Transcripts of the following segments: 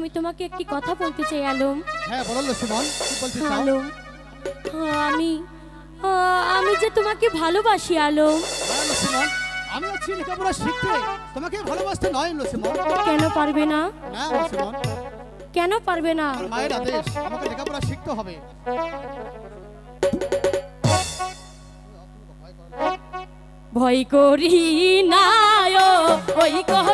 আমি তোমাকে একটি কথা বলতে চাই আলম। হ্যাঁ বলো কি বলতে চাও? আলম আমি আমি যে তোমাকে ভালোবাসি আলম। হ্যাঁ আমি আছি শিখতে। তোমাকে ভালোবাসতে নয় কেন পারবে না? হ্যাঁ, না কেন পারবে না? মায়ের আদেশ আমাকে লেখাপড়া শিখতে হবে। ভয় করি না ওই কহ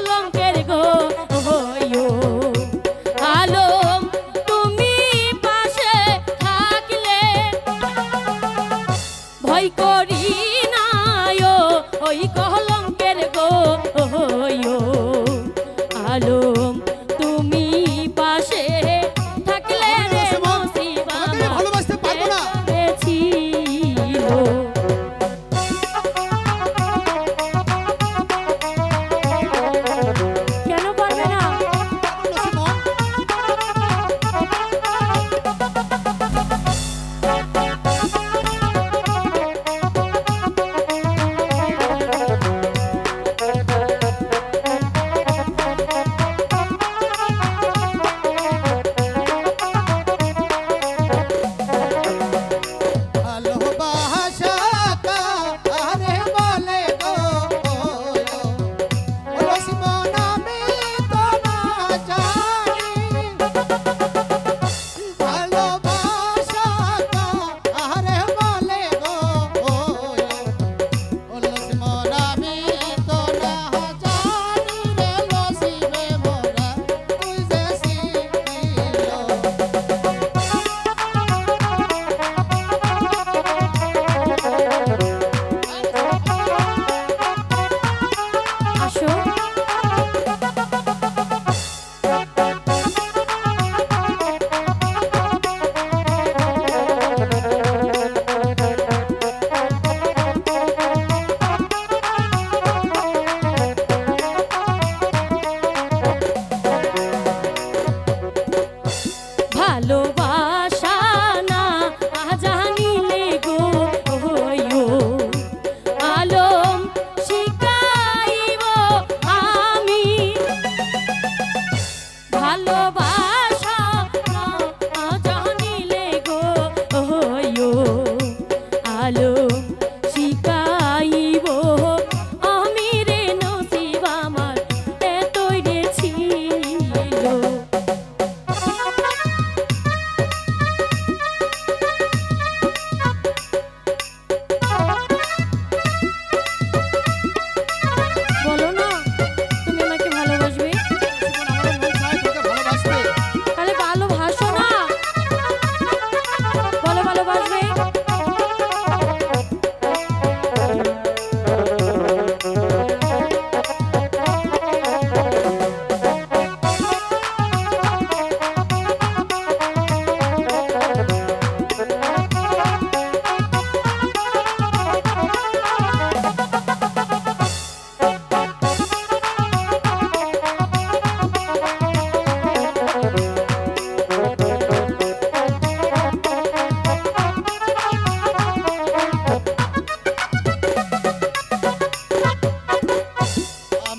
Jehová.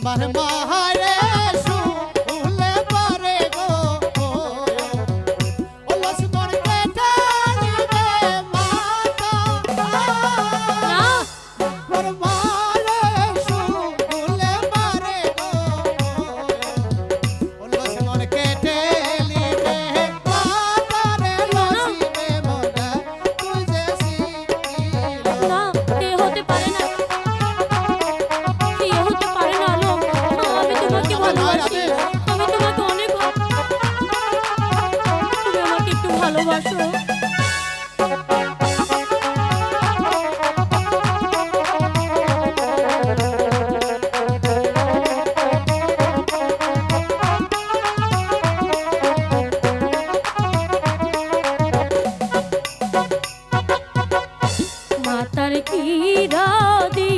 আমার মাহারে আসো। মাতার কি রাধি?